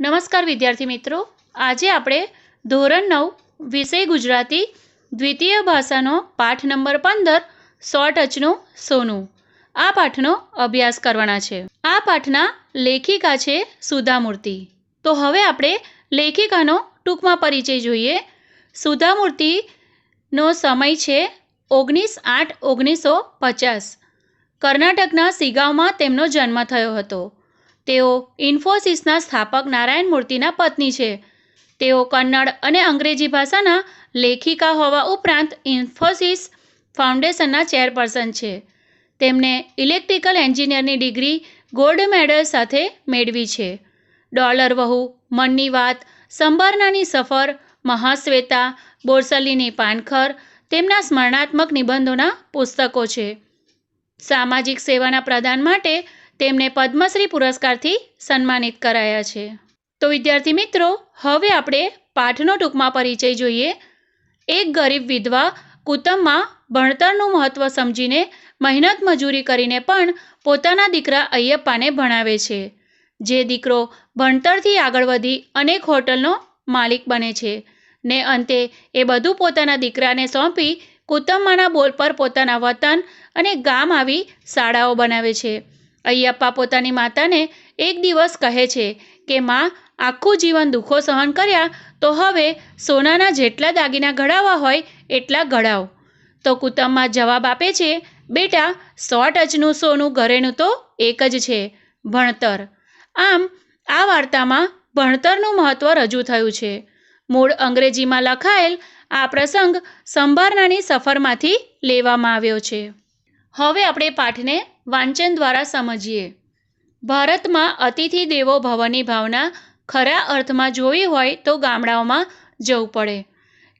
નમસ્કાર વિદ્યાર્થી મિત્રો. આજે આપણે ધોરણ નવ, વિષય ગુજરાતી, દ્વિતીય ભાષાનો પાઠ નંબર પંદર, સો ટચનું સોનું. આ પાઠનો અભ્યાસ કરવાના છે. આ પાઠના લેખિકા છે સુધામૂર્તિ. તો હવે આપણે લેખિકાનો ટૂંકમાં પરિચય જોઈએ. સુધામૂર્તિનો સમય છે ઓગણીસ આઠ ઓગણીસો પચાસ. કર્ણાટકના સિગાવમાં તેમનો જન્મ થયો હતો. તેઓ ઇન્ફોસિસના સ્થાપક નારાયણ મૂર્તિના પત્ની છે. તેઓ કન્નડ અને અંગ્રેજી ભાષાના લેખિકા હોવા ઉપરાંત ઇન્ફોસિસ ફાઉન્ડેશનના ચેરપર્સન છે. તેમને ઇલેક્ટ્રિકલ એન્જિનિયરની ડિગ્રી ગોલ્ડ મેડલ સાથે મેળવી છે. ડોલર વહુ, મનની વાત સંભારનાની સફર, મહાશ્વેતા, બોરસલીની પાનખર, તેમના સ્મરણાત્મક નિબંધોના પુસ્તકો છે. સામાજિક સેવાના પ્રદાન માટે તેમને પદ્મશ્રી પુરસ્કારથી સન્માનિત કરાયા છે. તો વિદ્યાર્થી મિત્રો, હવે આપણે પાઠનો ટૂંકમાં પરિચય જોઈએ. એક ગરીબ વિધવા કુટુંબમાં ભણતરનું મહત્ત્વ સમજીને મહેનત મજૂરી કરીને પણ પોતાના દીકરા અય્યપ્પાને ભણાવે છે. જે દીકરો ભણતરથી આગળ વધી અનેક હોટલનો માલિક બને છે ને અંતે એ બધું પોતાના દીકરાને સોંપી કુટુંબમાંના બોલ પર પોતાના વતન અને ગામ આવી શાળાઓ બનાવે છે. અય્યપ્પા પોતાની માતાને એક દિવસ કહે છે કે, માં, આખું જીવન દુઃખો સહન કર્યા તો હવે સોનાના જેટલા દાગીના ઘડાવવા હોય એટલા ઘડાવ તો કુટુંબમાં જવાબ આપે છે, બેટા, સો ટચનું સોનું ઘરેનું તો એક જ છે, ભણતર. આમ, આ વાર્તામાં ભણતરનું મહત્ત્વ રજૂ થયું છે. મૂળ અંગ્રેજીમાં લખાયેલ આ પ્રસંગ સંભારનાની સફરમાંથી લેવામાં આવ્યો છે. હવે આપણે પાઠને વાંચન દ્વારા સમજીએ. ભારતમાં અતિથિ દેવો ભવની ભાવના ખરા અર્થમાં જોવી હોય તો ગામડાઓમાં જવું પડે.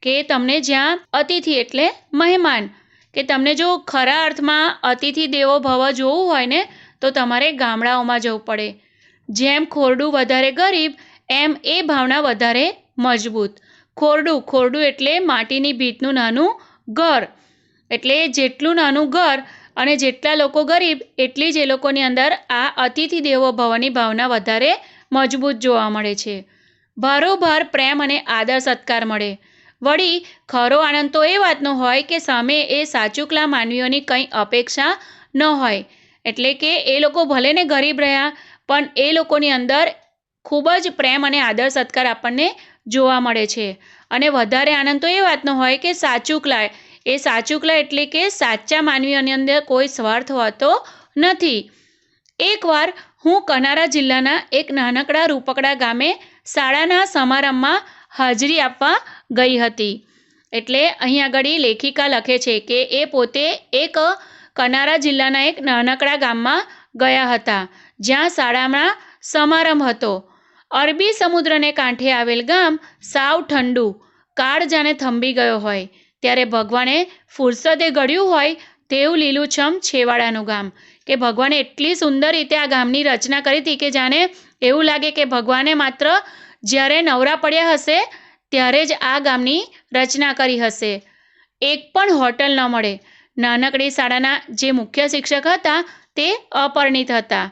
કે તમને જ્યાં અતિથિ એટલે મહેમાન. કે તમને જો ખરા અર્થમાં અતિથિ દેવો ભવ જોવું હોય ને, તો તમારે ગામડાઓમાં જવું પડે. જેમ ખોરડું વધારે ગરીબ, એમ એ ભાવના વધારે મજબૂત. ખોરડું ખોરડું એટલે માટીની ભીતનું નાનું ઘર. એટલે જેટલું નાનું ઘર અને જેટલા લોકો ગરીબ, એટલી જ એ લોકોની અંદર આ અતિથિ દેવો ભવની ભાવના વધારે મજબૂત જોવા મળે છે. ભારોભાર પ્રેમ અને આદર સત્કાર મળે. વળી, ખરો આનંદ તો એ વાતનો હોય કે સામે એ સાચુકલા માનવીઓની કંઈ અપેક્ષા ન હોય. એટલે કે એ લોકો ભલે ને ગરીબ રહ્યા, પણ એ લોકોની અંદર ખૂબ જ પ્રેમ અને આદર સત્કાર આપણને જોવા મળે છે. અને વધારે આનંદ તો એ વાતનો હોય કે સાચુકલા એ સાચુકલા એટલે કે સાચા માનવીઓની અંદર કોઈ સ્વાર્થ હોતો નથી. એકવાર હું કનારા જિલ્લાના એક નાનકડા રૂપકડા ગામે શાળાના સમારંભમાં હાજરી આપવા ગઈ હતી. એટલે અહીં આગળ લેખિકા લખે છે કે એ પોતે એક કનારા જિલ્લાના એક નાનકડા ગામમાં ગયા હતા, જ્યાં શાળામાં સમારંભ હતો. અરબી સમુદ્રને કાંઠે આવેલ ગામ સાવ ઠંડુ, કાળ જાણે થંભી ગયો હોય. ત્યારે ભગવાને ફુરસદે ઘડ્યું હોય તેવું લીલુંછમ છેવાડાનું ગામ. કે ભગવાને એટલી સુંદર રીતે આ ગામની રચના કરી હતી કે જાણે એવું લાગે કે ભગવાને માત્ર જ્યારે નવરા પડ્યા હશે ત્યારે જ આ ગામની રચના કરી હશે. એક પણ હોટલ ન મળે. નાનકડી શાળાના જે મુખ્ય શિક્ષક હતા તે અપરિણિત હતા.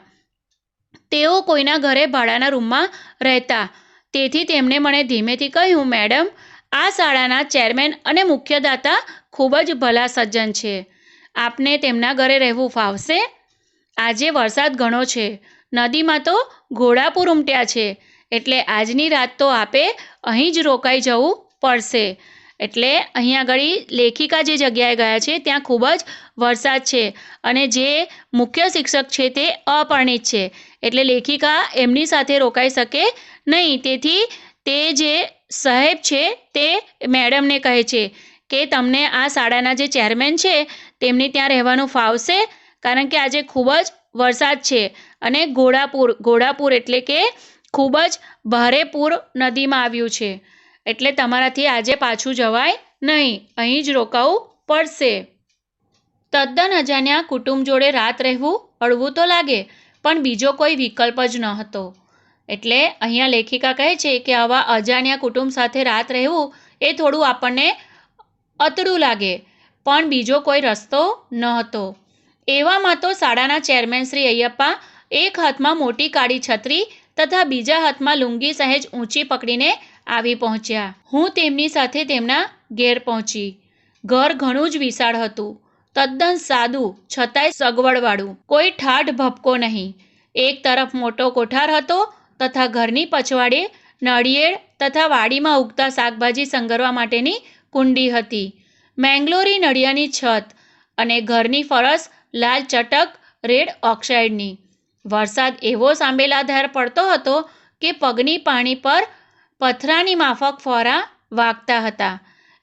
તેઓ કોઈના ઘરે ભાડાના રૂમમાં રહેતા. તેથી તેમણે મને ધીમેથી કહ્યું, મેડમ આ શાળાના ચેરમેન અને મુખ્યદાતા ખૂબ જ ભલા સજ્જન છે. આપને તેમના ઘરે રહેવું ફાવશે? આજે વરસાદ ઘણો છે. નદીમાં તો ઘોડાપુર ઉમટ્યા છે. એટલે આજની રાત તો આપે અહીં જ રોકાઈ જવું પડશે. એટલે અહીં આગળ લેખિકા જે જગ્યાએ ગયા છે, ત્યાં ખૂબ જ વરસાદ છે અને જે મુખ્ય શિક્ષક છે તે અપરિણિત છે. એટલે લેખિકા એમની સાથે રોકાઈ શકે નહીં. તેથી તે જે સાહેબ છે તે મેડમને કહે છે કે તમને આ શાળાના જે ચેરમેન છે તેમને ત્યાં રહેવાનું ફાવશે કારણ કે આજે ખૂબ જ વરસાદ છે અને ઘોડાપુર ઘોડાપુર એટલે કે ખૂબ જ ભારે પૂર નદીમાં આવ્યું છે. એટલે તમારાથી આજે પાછું જવાય નહીં. અહીં જ રોકાવું પડશે. તદ્દન અજાણ્યા કુટુંબ જોડે રાત રહેવું હળવું તો લાગે, પણ બીજો કોઈ વિકલ્પ જ ન હતો એટલે અહીંયા લેખિકા કહે છે કે આવા અજાણ્યા કુટુંબ સાથે રાત રહેવું એ થોડું આપણને અતડું લાગે, પણ બીજો કોઈ રસ્તો ન હતો. એવામાં તો શાળાના ચેરમેન શ્રી અયપ્પા એક હાથમાં મોટી કાળી છત્રી તથા બીજા હાથમાં લુંગી સહેજ ઊંચી પકડીને આવી પહોંચ્યા. હું તેમની સાથે તેમના ઘેર પહોંચી. ઘર ઘણું જ વિશાળ હતું. તદ્દન સાદું, છતાંય સગવડવાળું. કોઈ ઠાઠ ભપકો નહીં. એક તરફ મોટો કોઠાર હતો તથા ઘરની પછવાડે નળિયેળ તથા વાડીમાં ઉગતા શાકભાજી સંગરવા માટેની કુંડી હતી. મેંગ્લોરી નળિયાની છત અને ઘરની ફરસ લાલ ચટક રેડ ઓક્સાઇડની. વરસાદ એવો સાંબેલાધાર પડતો હતો કે પગની પાણી પર પથરાની માફક ફોરા વાગતા હતા.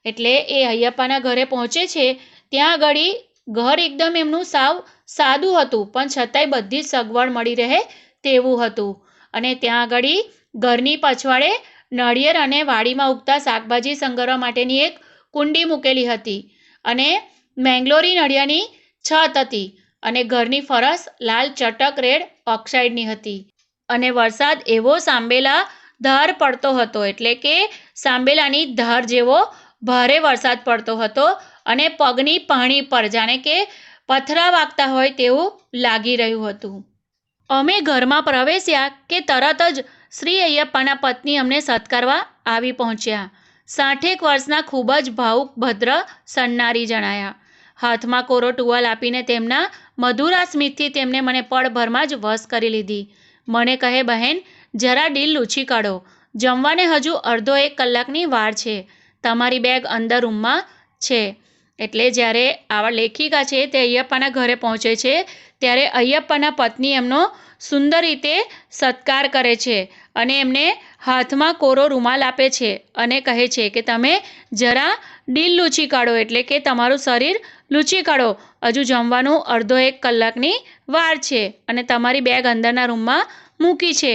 એટલે એ અયપ્પાના ઘરે પહોંચે છે, ત્યાં આગળ ઘર એકદમ એમનું સાવ સાદું હતું, પણ છતાંય બધી સગવડ મળી રહે તેવું હતું. અને ત્યાં આગળ ઘરની પછવાડે નળિયેર અને વાડીમાં ઉગતા શાકભાજી સંગ્રહવા માટેની એક કુંડી મૂકેલી હતી. અને મેંગ્લોરી નળિયાની છત હતી અને ઘરની ફરસ લાલ ચટક રેડ ઓક્સાઇડની હતી. અને વરસાદ એવો સાંબેલા ધાર પડતો હતો એટલે કે સાંબેલાની ધાર જેવો ભારે વરસાદ પડતો હતો અને પગની પાણી પર જાણે કે પથરા વાગતા હોય તેવું લાગી રહ્યું હતું. અમે ઘરમાં પ્રવેશ્યા કે તરત જ શ્રી અયપ્પાના પત્ની અમને સત્કારવા આવી પહોંચ્યા. સાઠેક વર્ષના ખૂબ જ ભાવુક ભદ્ર સન્નારી જણાયા. હાથમાં કોરો ટુવાલ આપીને તેમના મધુરા સ્મિતથી તેમને મને પળભરમાં જ વશ કરી લીધી. મને કહે, બહેન, જરા ડીલ લૂછી કાઢો. જમવાને હજુ અડધો એક કલાકની વાર છે. તમારી બેગ અંદર રૂમમાં છે. એટલે જ્યારે આવા લેખિકા છે તે અયપ્પાના ઘરે પહોંચે છે ત્યારે અય્યપ્પાના પત્ની એમનો સુંદર રીતે સત્કાર કરે છે અને એમને હાથમાં કોરો રૂમાલ આપે છે અને કહે છે કે તમે જરા ડીલ લૂછી કાઢો એટલે કે તમારું શરીર લૂછી કાઢો. હજુ જમવાનું અડધો એક કલાકની વાર છે અને તમારી બેગ અંદરના રૂમમાં મૂકી છે.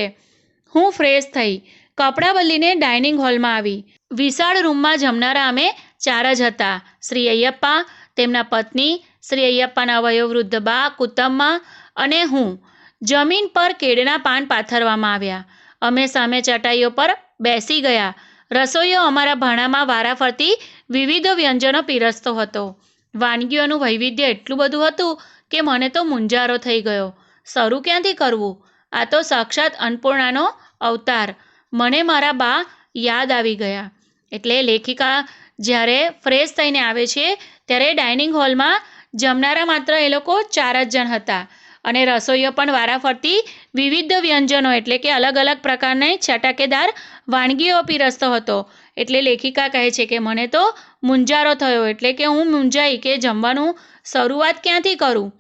હું ફ્રેશ થઈ. કપડાં બદલીને ડાઇનિંગ હોલમાં આવી. વિશાળ રૂમમાં જમનારા અમે ચાર જ હતા. શ્રી અય્યપ્પા, તેમના પત્ની શ્રી અય્યપ્પાના વયોવૃદ્ધ બા કુતમ્મા અને હું જમીન પર કેળના પાન પાથરવામાં આવ્યા. અમે સામે ચટાઈઓ પર બેસી ગયા. રસોઈયો અમારા ભાણામાં વારાફરતી વિવિધ વ્યંજનો પીરસતો હતો. વાનગીઓનું વૈવિધ્ય એટલું બધું હતું કે મને તો મુંજારો થઈ ગયો. શરૂ ક્યાંથી કરવું? આ તો સાક્ષાત અન્નપૂર્ણાનો અવતાર. મને મારા બા યાદ આવી ગયા. એટલે લેખિકા જ્યારે ફ્રેશ થઈને આવે છે, ત્યારે ડાઇનિંગ હોલમાં જમનારા માત્ર એ લોકો ચાર જ જણ હતા. અને રસોઈઓ પણ વારાફરતી વિવિધ વ્યંજનો એટલે કે અલગ અલગ પ્રકારની છટાકેદાર વાનગીઓ પીરસતો હતો. એટલે લેખિકા કહે છે કે, મને તો મુંજારો થયો, એટલે કે હું મૂંઝાઈ કે જમવાનું શરૂઆત ક્યાંથી કરું?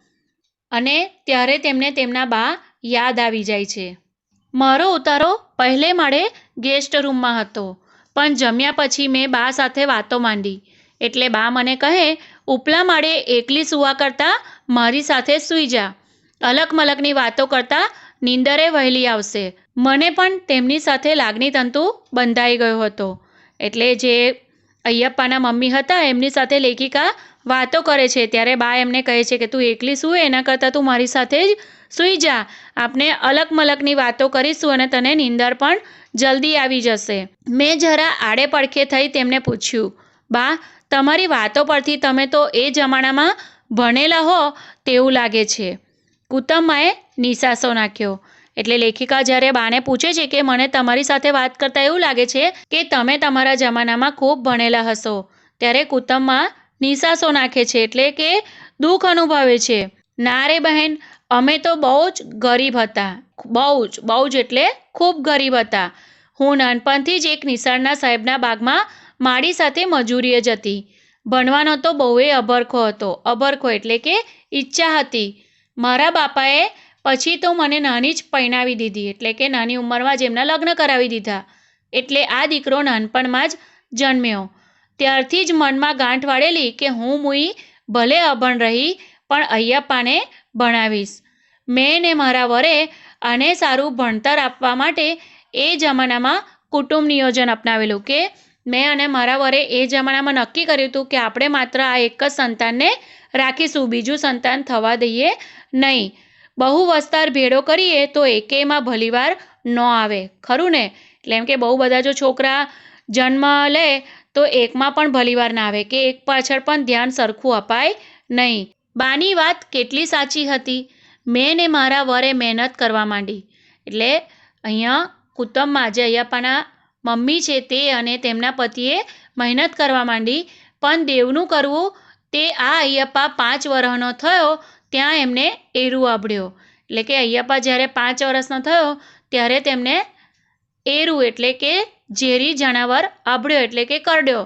અને ત્યારે તેમને તેમના બા યાદ આવી જાય છે. મારો ઉતારો પહેલે માળે ગેસ્ટ રૂમમાં હતો, પણ જમ્યા પછી મેં બા સાથે વાતો માંડી. એટલે બા મને કહે ઉપલા માળે એકલી સૂવા કરતાં મારી સાથે સૂઈ જા. અલક મલકની વાતો કરતાં નીંદરે વહેલી આવશે. મને પણ તેમની સાથે લાગણી તંતુ બંધાઈ ગયો હતો. એટલે જે અય્યપ્પાના મમ્મી હતા, એમની સાથે લેખિકા વાતો કરે છે, ત્યારે બા એમને કહે છે કે, તું એકલી સૂવે, એના કરતાં તું મારી સાથે જ સૂઈ જા. આપણે અલગ મલકની વાતો કરીશું અને તને નીંદર પણ જલ્દી આવી જશે. મેં જરા આડે પડખે થઈ તેમને પૂછ્યું, બા તમારી વાતો પરથી તમે તો એ જમાનામાં ભણેલા હો તેવું લાગે છે. કુટુંબમાએ નિશાસો નાખ્યો. એટલે લેખિકા જ્યારે બાને પૂછે છે કે મને તમારી સાથે વાત કરતાં એવું લાગે છે કે તમે તમારા જમાનામાં ખૂબ ભણેલા હશો, ત્યારે કુટુંબમાં નિશાસો નાખે છે એટલે કે દુઃખ અનુભવે છે. ના રે બહેન, અમે તો બહુ જ ગરીબ હતા, બહુ જ બહુ જ એટલે ખૂબ ગરીબ હતા. હું નાનપણથી જ એક નિશાળના સાહેબના બાગમાં માળી સાથે મજૂરીએ જતી ભણવાનો તો બહુએ અભરખો હતો. અભરખો એટલે કે ઈચ્છા હતી. મારા બાપાએ પછી તો મને નાની જ પરણાવી દીધી, એટલે કે નાની ઉંમરમાં જ એમના લગ્ન કરાવી દીધા. એટલે આ દીકરો નાનપણમાં જ જન્મ્યો. ત્યારથી જ મનમાં ગાંઠ વાળેલી કે હું મુઈ ભલે અભણ રહી, પણ અય્યપ્પાને ભણાવીશ. મેં ને મારા વરે આને સારું ભણતર આપવા માટે એ જમાનામાં કુટુંબ નિયોજન અપનાવેલું કે મેં અને મારા વરે એ જમાનામાં નક્કી કર્યું હતું કે આપણે માત્ર આ એક જ સંતાનને રાખીશું, બીજું સંતાન થવા દઈએ નહીં. બહુ વસ્તાર ભેળો કરીએ તો એકેયમાં ભલીવાર ન આવે. ખરું ને? એટલે એમ કે બહુ બધા જો છોકરા જન્મ લે તો એકમાં પણ ભલીવાર ના આવે કે એક પાછળ પણ ધ્યાન સરખું અપાય નહીં. બાની વાત કેટલી સાચી હતી. મેં ને મારા વરે મહેનત કરવા માંડી. એટલે અહીંયા કુટુંબમાં જે અયપ્પાના મમ્મી છે તે અને તેમના પતિએ મહેનત કરવા માંડી. પણ દેવનું કરવું તે આ અયપ્પા પાંચ વર્ષનો થયો, ત્યાં એમને એરું આવડ્યો એટલે કે અયપ્પા જ્યારે પાંચ વર્ષનો થયો, ત્યારે તેમને એરું એટલે કે ઝેરી જણાવર આભળ્યો એટલે કે કરડ્યો.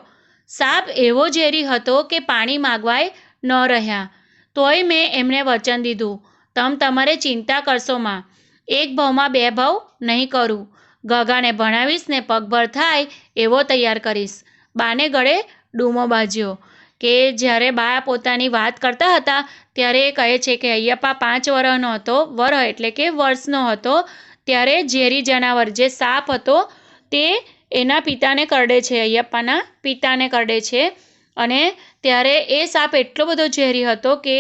સાપ એવો ઝેરી હતો કે પાણી માગવાય ન રહ્યા. તોય મેં એમને વચન દીધું. તમ તમારે ચિંતા કરશો માં. એક ભાવમાં બે ભાવ નહીં કરું. ગગાને ભણાવીશ ને પગભર થાય એવો તૈયાર કરીશ. બાને ગળે ડૂમો બાજ્યો કે જ્યારે બા પોતાની વાત કરતા હતા ત્યારે એ કહે છે કે અયપ્પા પાંચ વર્ષનો હતો વર એટલે કે વર્ષનો હતો. ત્યારે ઝેરી જનાવર જે સાપ હતો તે એના પિતાને કરડે છે અયપ્પાના પિતાને કરડે છે. અને ત્યારે એ સાપ એટલો બધો ઝેરી હતો કે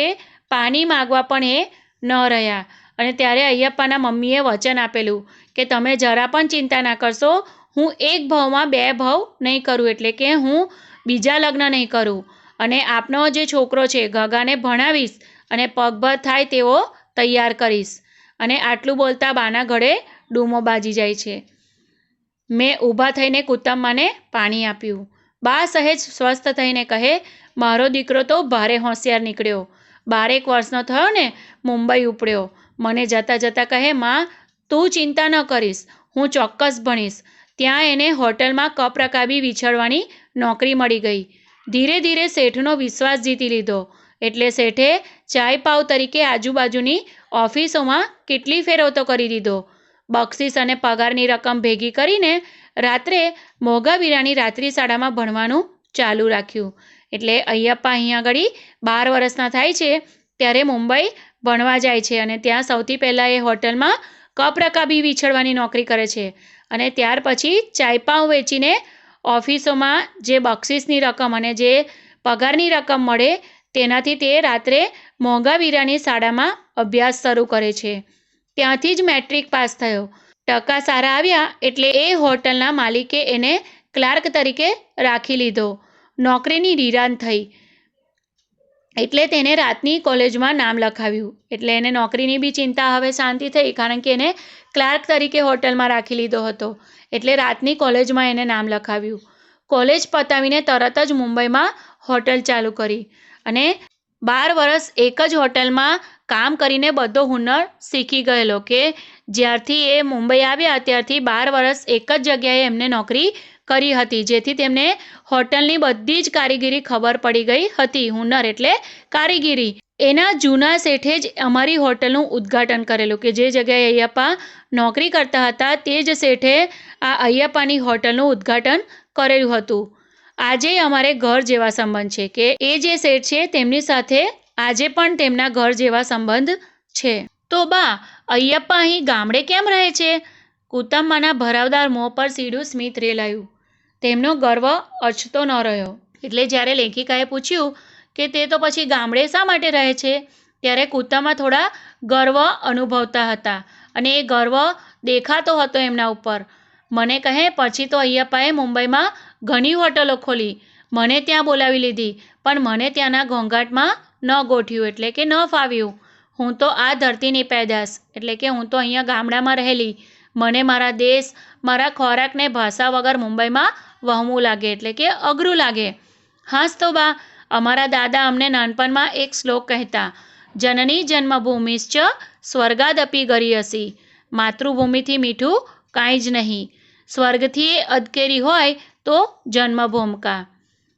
પાણી માગવા પણ એ ન રહ્યા. અને ત્યારે અયપ્પાના મમ્મીએ વચન આપેલું કે તમે જરા પણ ચિંતા ના કરશો, હું એક ભાવમાં બે ભાવ નહીં કરું, એટલે કે હું બીજા લગ્ન નહીં કરું. અને આપનો જે છોકરો છે, ગગાને ભણાવીશ અને પગભર થાય તેવો તૈયાર કરીશ. અને આટલું બોલતા બાના ઘડે ડૂમો બાજી જાય છે. મેં ઊભા થઈને કુતમ્માને પાણી આપ્યું. બા સહેજ સ્વસ્થ થઈને કહે, મારો દીકરો તો ભારે હોશિયાર નીકળ્યો. બારેક વર્ષનો થયો ને, મુંબઈ ઉપડ્યો. મને જતાં જતાં કહે, માં, તું ચિંતા ન કરીશ, હું ચોક્કસ ભણીશ. ત્યાં એને હોટલમાં કપરકાબી વિછળવાની નોકરી મળી ગઈ. ધીરે ધીરે શેઠનો વિશ્વાસ જીતી લીધો. એટલે શેઠે ચાય પાવ તરીકે આજુબાજુની ઓફિસોમાં કેટલી ફેરવતો કરી દીધો. બક્ષિસ અને પગારની રકમ ભેગી કરીને રાત્રે મોગા વીરાની રાત્રિ શાળામાં ભણવાનું ચાલુ રાખ્યું. એટલે અયપ્પા અહીંયા આગળ બાર વર્ષના થાય છે, ત્યારે મુંબઈ ભણવા જાય છે અને ત્યાં સૌથી પહેલાં એ હોટલમાં કપ રકાબી વિછળવાની નોકરી કરે છે. અને ત્યાર પછી ચાયપાઉં વેચીને ઓફિસોમાં જે બક્ષિસની રકમ અને જે પગારની રકમ મળે તેનાથી તે રાત્રે મોંઘાવીરાની શાળામાં અભ્યાસ શરૂ કરે છે. ત્યાંથી જ મેટ્રિક પાસ થયો. ટકા સારા આવ્યા એટલે એ હોટલના માલિકે એને ક્લાર્ક તરીકે રાખી લીધો. નોકરીની રિરાન થઈ. એટલે તેને રાતની કોલેજમાં નામ લખાવ્યું. એટલે એને નોકરીની બી ચિંતા હવે શાંતિ થઈ, કારણ કે એને ક્લાર્ક તરીકે હોટલમાં રાખી લીધો હતો. એટલે રાતની કોલેજમાં એને નામ લખાવ્યું. કોલેજ પતાવીને તરત જ મુંબઈમાં હોટલ ચાલુ કરી અને બાર વર્ષ એક જ હોટલમાં કામ કરીને બધો હુનર શીખી ગયેલો કે જ્યારથી એ મુંબઈ આવ્યા, ત્યારથી બાર વર્ષ એક જ જગ્યાએ એમને નોકરી કરી હતી, જેથી તેમને હોટલની બધી જ કારીગીરી ખબર પડી ગઈ હતી, હુનર એટલે કારીગીરી. એના જૂના શેઠે જ અમારી હોટલનું ઉદ્ઘાટન કરેલું કે જે જગ્યાએ અયપ્પા નોકરી કરતા હતા તે જ શેઠે આ અયપ્પાની હોટલનું ઉદ્ઘાટન કરેલું હતું. આજે અમારે ઘર જેવા સંબંધ છે કે એ જે શેઠ છે તેમની સાથે આજે પણ તેમના ઘર જેવા સંબંધ છે. તો બા અયપ્પા અહીં ગામડે કેમ રહે છે? કુતમ્માના ભરાવદાર મોં પર સીડું સ્મિત રેલાયું. તેમનો ગર્વ અચતો ન રહ્યો. એટલે જ્યારે લેખિકાએ પૂછ્યું કે તે તો પછી ગામડે શા માટે રહે છે, ત્યારે કૂતામાં થોડા ગર્વ અનુભવતા હતા અને એ ગર્વ દેખાતો હતો એમના ઉપર. મને કહે, પછી તો અયપ્પાએ મુંબઈમાં ઘણી હોટલો ખોલી. મને ત્યાં બોલાવી લીધી, પણ મને ત્યાંના ઘોંઘાટમાં ન ગોઠ્યું એટલે કે ન ફાવ્યું. હું તો આ ધરતીની પેદાશ, એટલે કે હું તો અહીંયા ગામડામાં રહેલી. મને મારા દેશ મારા ખોરાકને ભાષા વગર મુંબઈમાં વહમવું લાગે, એટલે કે અઘરું લાગે. હાસ તો બા અમારા દાદા અમને નાનપણમાં એક શ્લોક કહેતા, જનની જન્મભૂમિશ્ચ સ્વર્ગાદપી ગરીયસી માતૃભૂમિથી મીઠું કાંઈ જ નહીં. સ્વર્ગથી એ અધકેરી હોય તો જન્મભૂમકા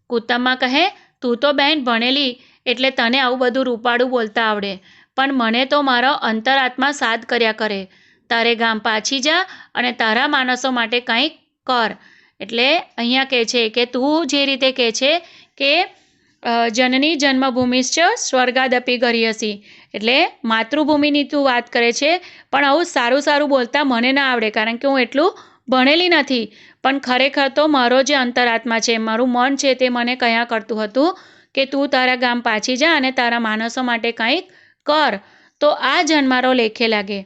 કુતમમાં કહે, તું તો બહેન ભણેલી, એટલે તને આવું બધું રૂપાળું બોલતા આવડે. પણ મને તો મારો અંતરાત્મા સાદ કર્યા કરે. તારે ગામ પાછી જા અને તારા માણસો માટે કંઈક કર. એટલે અહીંયા કહે છે કે તું જે રીતે કહે છે કે જનની જન્મભૂમિશ્ચ સ્વર્ગાદપી ગરીયસી. એટલે માતૃભૂમિની તું વાત કરે છે, પણ આવું સારું સારું બોલતા મને ના આવડે કારણ કે હું એટલું ભણેલી નથી. પણ ખરેખર તો મારો જે અંતરાત્મા છે, મારું મન છે તે મને કયા કરતું હતું કે તું તારા ગામ પાછી જા અને તારા માણસો માટે કંઈક કર. તો આ જન્મારો લેખે લાગે.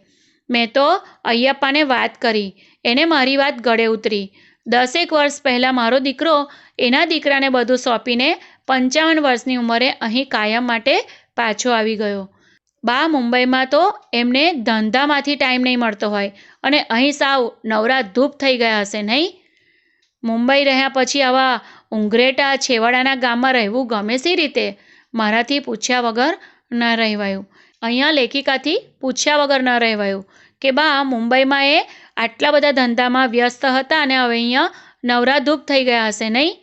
મેં તો અયપ્પાને વાત કરી. એને મારી વાત ગળે ઉતરી. દસેક વર્ષ પહેલાં મારો દીકરો એના દીકરાને બધું સોંપીને પંચાવન વર્ષની ઉંમરે અહીં કાયમ માટે પાછો આવી ગયો. બા મુંબઈમાં તો એમને ધંધામાંથી ટાઈમ નહીં મળતો હોય અને અહીં સાવ નવરા ધૂપ થઈ ગયા હશે નહીં? મુંબઈ રહ્યા પછી આવા ઉંઘરેટા છેવાડાના ગામમાં રહેવું ગમે સી રીતે? મારાથી પૂછ્યા વગર ન રહેવાયું. અહીંયા લેખિકાથી પૂછ્યા વગર ન રહેવાયું. કે બા, મુંબઈમાં એ આટલા બધા ધંધામાં વ્યસ્ત હતા અને હવે અહીંયા નવરા ધૂપ થઈ ગયા હશે, નહીં?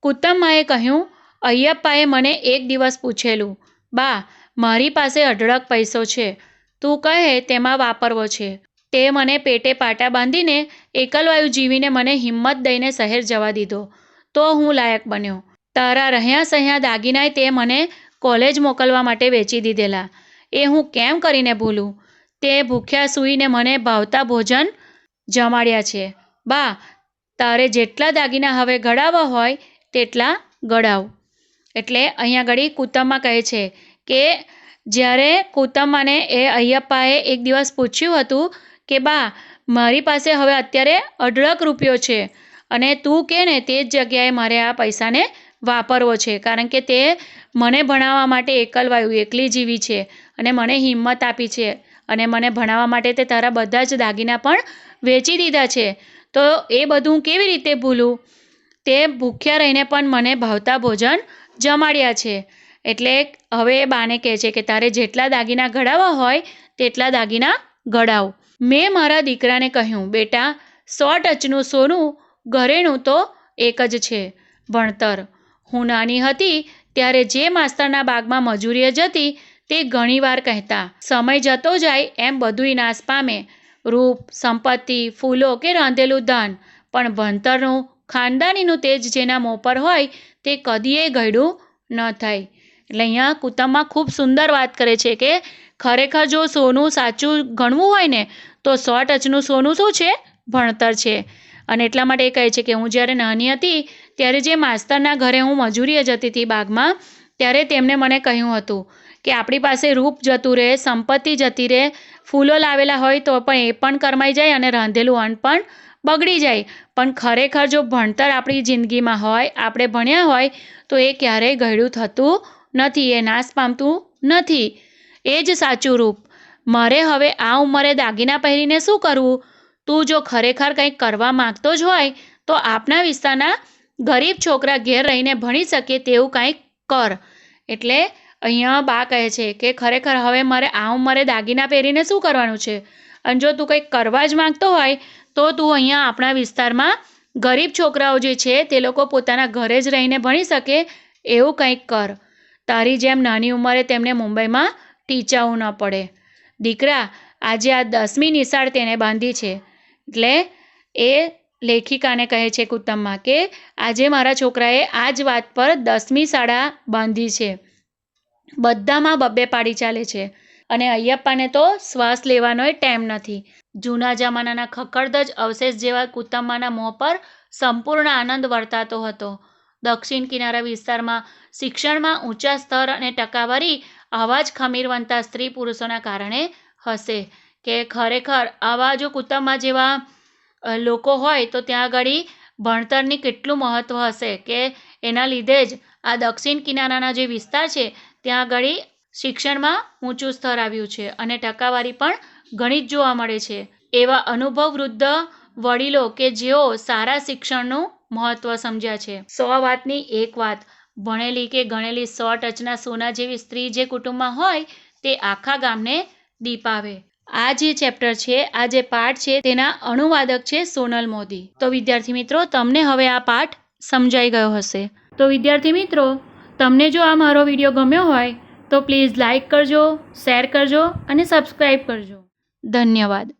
કુતમ્માએ કહ્યું, અય્યપ્પાએ મને એક દિવસ પૂછેલું, બા, મારી પાસે અઢળક પૈસો છે. તું કહે તેમાં વાપરવો છે. તે મને પેટે પાટા બાંધીને એકલવાયુ જીવીને મને હિંમત દઈને શહેર જવા દીધો. તો હું લાયક બન્યો. તારા રહ્યા સહ્યા દાગીનાએ તે મને કોલેજ મોકલવા માટે વેચી દીધેલા. એ હું કેમ કરીને ભૂલું? તે ભૂખ્યા સૂઈને મને ભાવતા ભોજન જમાડ્યા છે. બા, તારે જેટલા દાગીના હવે ગળાવવા હોય તેટલા ગળાવ. એટલે અહીંયા ઘડી કુતમ્મા કહે છે કે, જ્યારે કુતમ્માને એ અય્યપ્પાએ એક દિવસ પૂછ્યું હતું કે, બા, મારી પાસે હવે અત્યારે અઢળક રૂપિયો છે અને તું કે ને તે જ જગ્યાએ મારે આ પૈસાને વાપરવો છે? કારણ કે તે મને ભણાવવા માટે એકલવાયું, એકલી જીવી છે અને મને હિંમત આપી છે. અને મને ભણાવવા માટે તે તારા બધા જ દાગીના પણ વેચી દીધા છે. તો એ બધું કેવી રીતે ભૂલું? તે ભૂખ્યા રહીને પણ મને ભાવતા ભોજન જમાડ્યા છે. એટલે હવે એ બાને કહે છે કે તારે જેટલા દાગીના ઘડાવવા હોય, તેટલા દાગીના ઘડાવ. મેં મારા દીકરાને કહ્યું, બેટા, સો ટચનું સોનું ઘરેણું તો એક જ છે, ભણતર. હું નાની હતી ત્યારે જે માસ્તરના બાગમાં મજૂરીએ જતી તે ઘણીવાર કહેતા, સમય જતો જાય એમ બધુંય નાશ પામે. રૂપ, સંપત્તિ, ફૂલો કે રાંધેલું ધન. પણ ભણતરનું, ખાનદાનીનું તેજ જેના મોં પર હોય, તે કદીએ ગયડું ન થાય એટલે અહીંયા કુતમમાં ખૂબ સુંદર વાત કરે છે કે, ખરેખર જો સોનું સાચું ગણવું હોય ને, તો સો ટચનું સોનું શું છે? ભણતર છે. અને એટલા માટે એ કહે છે કે, હું જ્યારે નાની હતી, ત્યારે જે માસ્તરના ઘરે હું મજૂરીએ જતી હતી બાગમાં, ત્યારે તેમણે મને કહ્યું હતું કે આપણી પાસે રૂપ જતું રહે, સંપત્તિ જતી રહે, ફૂલો લાવેલા હોય તો પણ એ પણ કરમાઈ જાય અને રાંધેલું અન્ન પણ બગડી જાય. પણ ખરેખર જો ભણતર આપણી જિંદગીમાં હોય, આપણે ભણ્યા હોય, તો એ ક્યારેય ગયડું થતું નથી, એ નાશ પામતું નથી. એ જ સાચું રૂપ. મારે હવે આ ઉંમરે દાગીના પહેરીને શું કરવું? તું જો ખરેખર કંઈક કરવા માગતો જ હોય, તો આપણા વિસ્તારના ગરીબ છોકરા ઘેર રહીને ભણી શકે તેવું કંઈક કર. એટલે અહીંયા બા કહે છે કે ખરેખર હવે મારે આ ઉંમરે દાગીના પહેરીને શું કરવાનું છે? અને જો તું કંઈક કરવા જ માગતો હોય, તો તું અહીંયા આપણા વિસ્તારમાં ગરીબ છોકરાઓ જે છે, તે લોકો પોતાના ઘરે જ રહીને ભણી શકે, એવું કંઈક કર. તારી જેમ નાની ઉંમરે તેમને મુંબઈમાં ટીચાવું ન પડે. દીકરા, આજે આ દસમી નિશાળ તેને બાંધી છે. એટલે એ લેખિકાને કહે છે કુતમમાં કે, આજે મારા છોકરાએ આ જ વાત પર દસમી શાળા બાંધી છે. બધામાં બબ્બે પાડી ચાલે છે. અને અયપ્પાને તો શ્વાસ લેવાનોય ટાઈમ નથી. જૂના જમાનાના ખક્કડધજ અવશેષ જેવા કુતમ્માના મોં પર સંપૂર્ણ આનંદ વર્તાતો હતો. દક્ષિણ કિનારા વિસ્તારમાં શિક્ષણમાં ઊંચા સ્તર અને ટકાવારી આવા જ ખમીરવંતા સ્ત્રી પુરુષોના કારણે હશે કે ખરેખર આવા જો કુતમ્મા જેવા લોકો હોય તો ત્યાં આગળ ભણતરની કેટલું મહત્ત્વ હશે કે એના લીધે જ આ દક્ષિણ કિનારાના જે વિસ્તાર છે ત્યાં આગળ શિક્ષણમાં ઊંચું સ્તર આવ્યું છે અને ટકાવારી પણ ઘણી જ જોવા મળે છે. એવા અનુભવ વૃદ્ધ વડીલો કે જેઓ સારા શિક્ષણનું મહત્ત્વ સમજ્યા છે. સો વાતની એક વાત, ભણેલી કે ગણેલી સો ટચના સોના જેવી સ્ત્રી જે કુટુંબમાં હોય, તે આખા ગામને દીપાવે આ જે ચેપ્ટર છે, આ જે પાઠ છે, તેના અનુવાદક છે સોનલ મોદી. તો વિદ્યાર્થી મિત્રો, તમને હવે આ પાઠ સમજાઈ ગયો હશે. તો વિદ્યાર્થી મિત્રો તમને જો આ મારો વીડિયો ગમ્યો હોય, તો પ્લીઝ લાઈક કરજો, શેર કરજો અને સબસ્ક્રાઈબ કરજો. ધન્યવાદ.